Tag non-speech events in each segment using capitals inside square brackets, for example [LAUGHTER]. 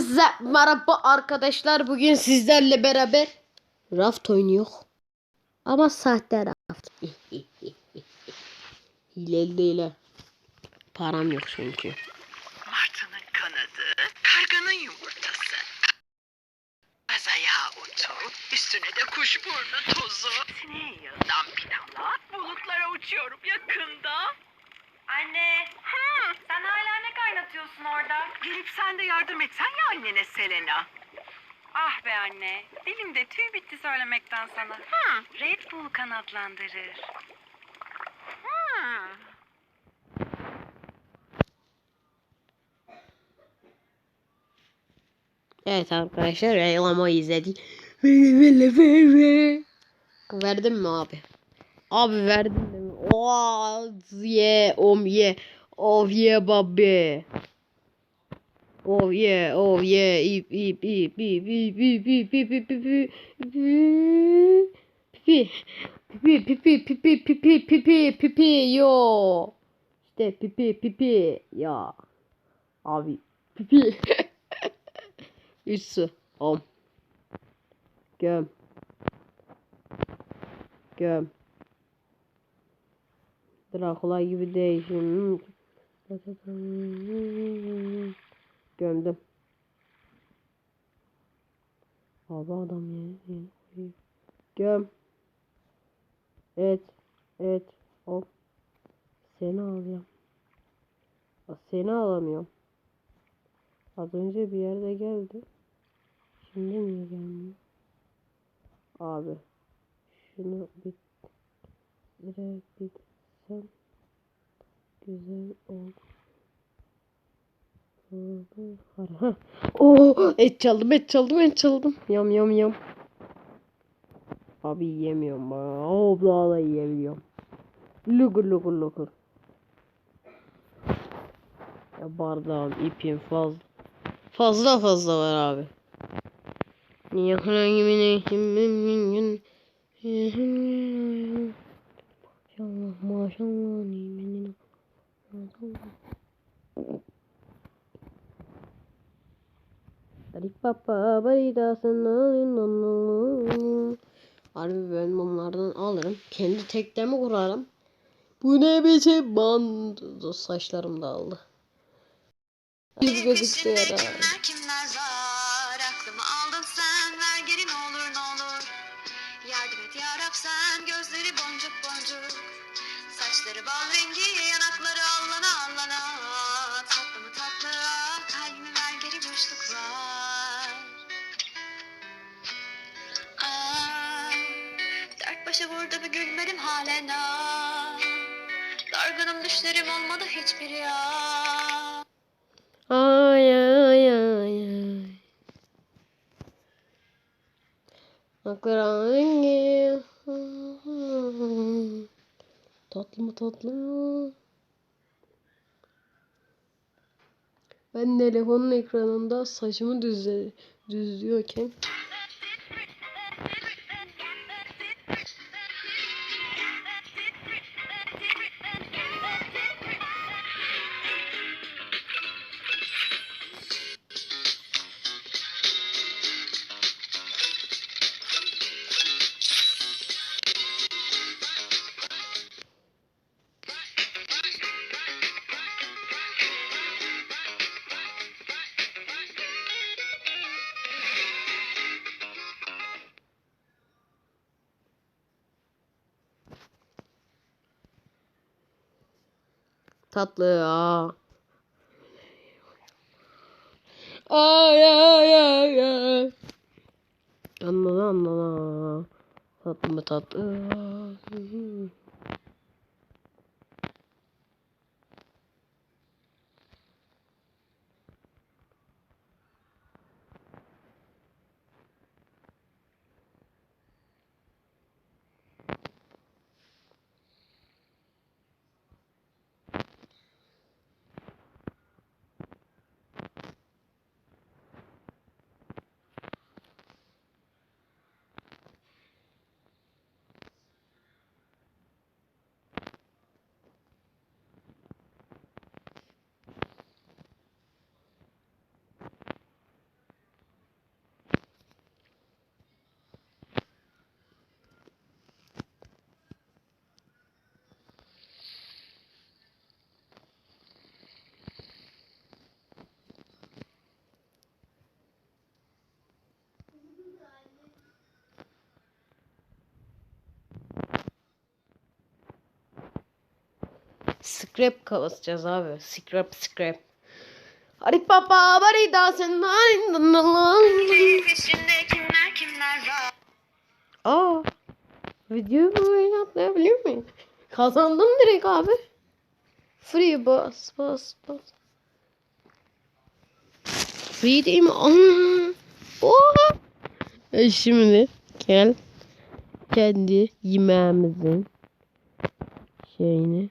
Hepinize merhaba arkadaşlar. Bugün sizlerle beraber raft oynuyor. Ama sahte raft. [LAUGHS] Hileli hile. Param yok çünkü. Martının kanadı, karganın yumurtası. Az ayağı otu, üstüne de kuşburnu tozu. Sineğin yanından pinala, bulutlara uçuyorum yakında. Anne, Hı, sen hala ne kaynatıyorsun orada? gelip sen de yardım etsen ya annene Selena. Ah be anne, dilimde tüy bitti söylemekten sana. Hı, Red Bull kanatlandırır. hı. Evet arkadaşlar reklama izledik. Verdim mi abi? Abi verdim mi? Oh yeah, om yeah. Oh yeah baby. Oh yeah, oh yeah. İp ip ip ip ip ip ip ip ip ip ip pipi pipi pipi pipi pipi pipi pipi yo işte pipi pipi ya abi pipi su om göm göm Dracula gibi değişim. Gömdüm. Abi adam ya göm. Et et hop. Seni alıyorum seni alamıyorum. Az önce bir yerde geldi. Şimdi niye gelmiyor? Abi şunu bir direkt bitsem güzel olur Heh. Oo, et çaldım et çaldım et çaldım yam yam yam Abi yiyemiyorum bana. Obla da yiyebiliyorum. Lugur lugur lugur. Ya bardağım, ipim fazla. Fazla fazla var abi. Niye herhangi bir Maşallah maşallah nimenin maşallah. Papa barida sana Harbi ben bunlardan alırım. Kendi teknemi kurarım. Bu ne biçim band saçlarım dağıldı. Biz gözüktü ya da. Sen gözleri boncuk boncuk Saçları bal rengi yanakları allana allana Vurdu bir gülmedim halen ah Dargınım düşlerim olmadı hiçbir ya Ay ay ay ay. Akran rengi. Tatlı mı tatlı mı? Ben telefonun ekranında saçımı düzle, düzlüyorken tatlı aa. Ay ay ay ay. Anladı anladı. Tatlı mı tatlı? Hı hı. Scrap kasacağız abi. Scrap scrap. Hadi papa bari da sen kimler kimler var? Aa. Videoyu böyle atlayabilir miyim? Kazandım direkt abi. Free bas bas bas. Free değil mi? Oha. E şimdi gel. Kendi yemeğimizin şeyini.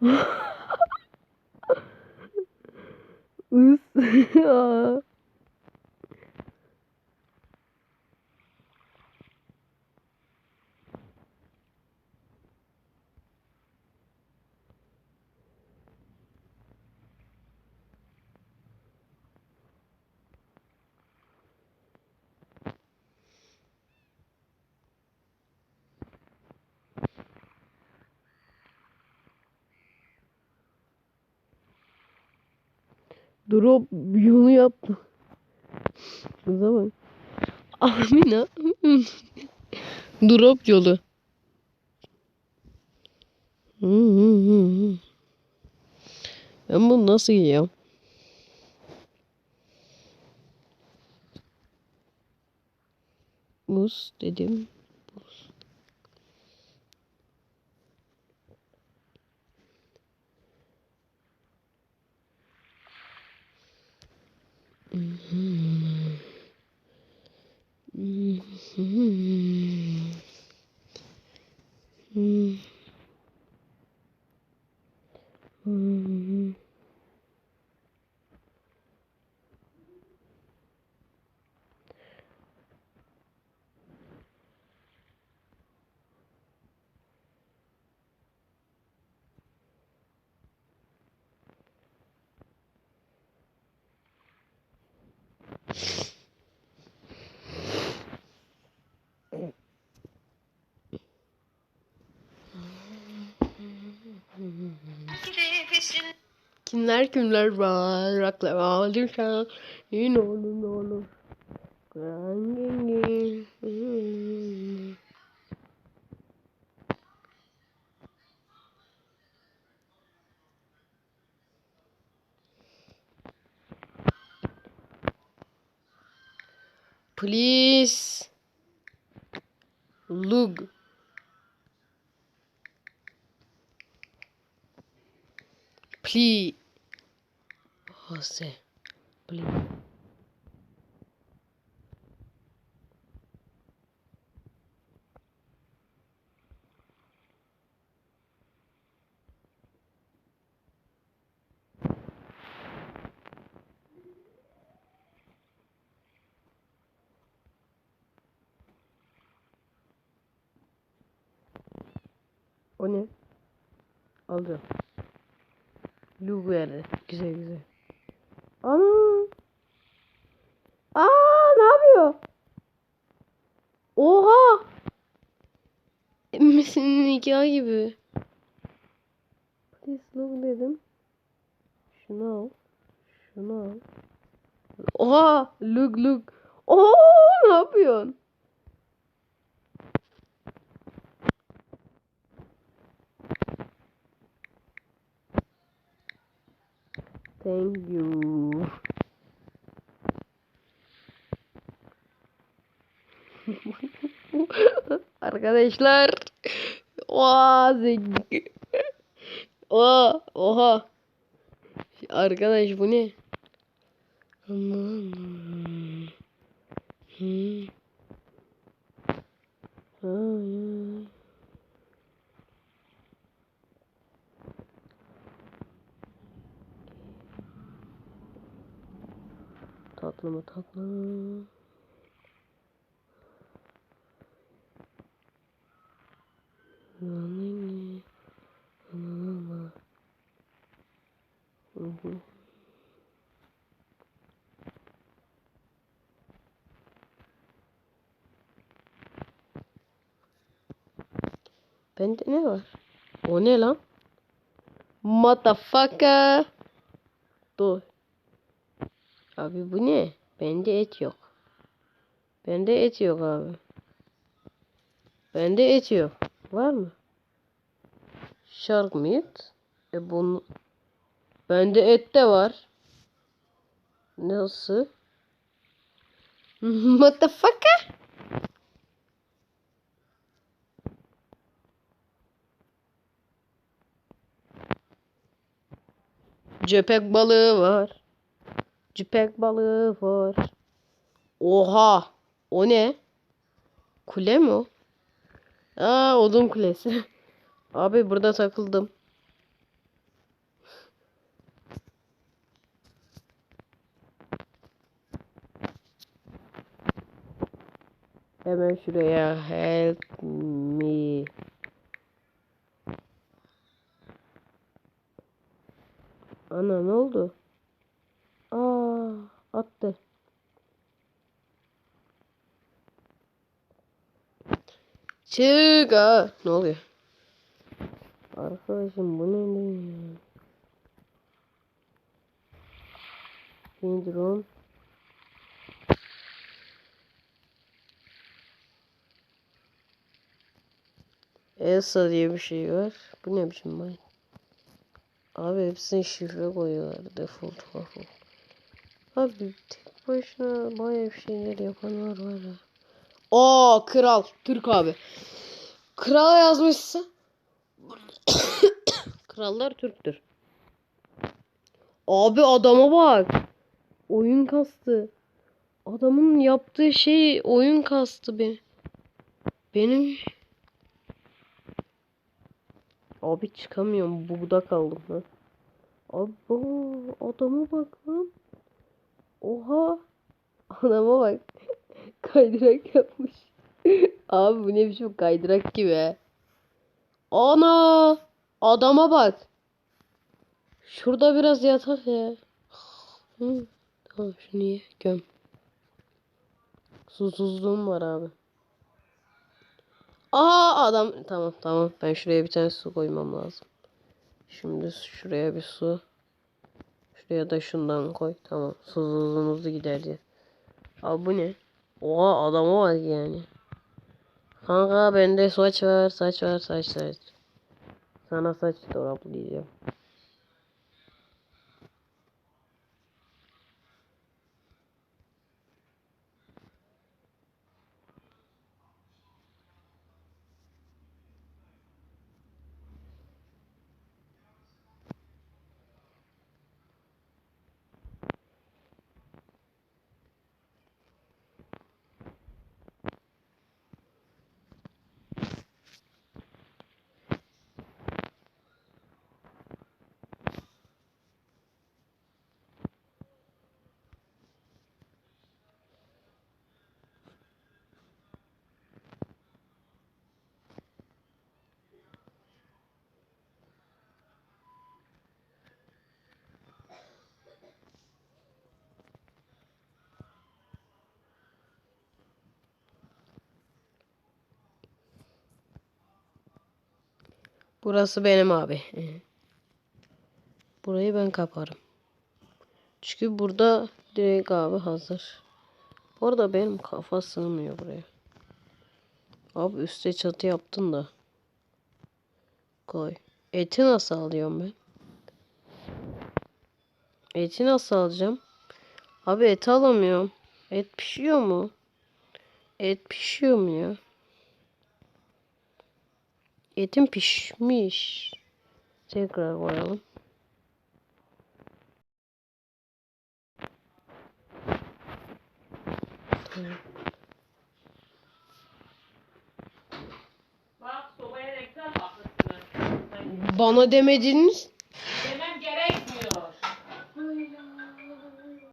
[LAUGHS] Us. Aa. Drop yolu yaptı. Bak. Amina. Drop yolu. Ben bunu nasıl yiyeceğim? Buz dedim. 嗯。Peşinde Kimler kimler var? Aklama alırsan yine olur olur. Please. Look. Please. Jose. Please. O ne? Aldım. Lugu yerde. Güzel güzel. Ana. Aa ne yapıyor? Oha. [LAUGHS] Emmesinin nikahı gibi. Please look dedim. Şunu al. Şunu al. Oha. Look look. Oha ne yapıyorsun? Thank you. [LAUGHS] Arkadaşlar. Oha zengin. Oha. Oha. Arkadaş bu ne? Aman. Hı. Ay, ay. Tatlı mı tatlı? Nanini, nanana. Bende ne var? O ne lan? Motherfucker. Dur. Abi bu ne? Bende et yok. Bende et yok abi. Bende et yok. Var mı? Shark meat. E bunu... Bende et de var. Nasıl? [LAUGHS] Motherfucker. Köpek balığı var. Köpek balığı var. Oha. O ne? Kule mi o? Aa odun kulesi. [LAUGHS] Abi burada takıldım. Hemen şuraya help me. Ana ne oldu? Aa attı. Çık aa. Ne oluyor? Arkadaşım bu ne ne? Sindrom. Elsa diye bir şey var. Bu ne biçim bay? Abi hepsini şifre koyuyorlar. Default. Abi tek başına bayağı bir şeyler yapanlar var ya. Aa kral. Türk abi. Kral yazmışsa. [COUGHS] Krallar Türktür. Abi adama bak. Oyun kastı. Adamın yaptığı şey oyun kastı beni. Benim Abi çıkamıyorum. Burada kaldım ha. Abi adama bak lan. Oha. Adama bak. Kaydırak yapmış. [LAUGHS] Abi bu ne biçim kaydırak gibi. Ana. Adama bak. Şurada biraz yatak ya. Tamam şunu ye. Göm. Susuzluğum var abi. Aa adam tamam tamam ben şuraya bir tane su koymam lazım. Şimdi şuraya bir su. Şuraya da şundan koy. Tamam susuzluğumuzu giderdi. Abi bu ne? Oha adama bak yani. Kanka bende saç var saç var saç saç. Sana saç dolaplayacağım. Burası benim abi. Burayı ben kaparım. Çünkü burada direkt abi hazır. Bu arada benim kafa sığmıyor buraya. Abi üstte çatı yaptın da. Koy. Eti nasıl alıyorum ben? Eti nasıl alacağım? Abi et alamıyorum. Et pişiyor mu? Et pişiyor mu ya? Etim pişmiş. Tekrar koyalım. Tamam. Bana demediniz.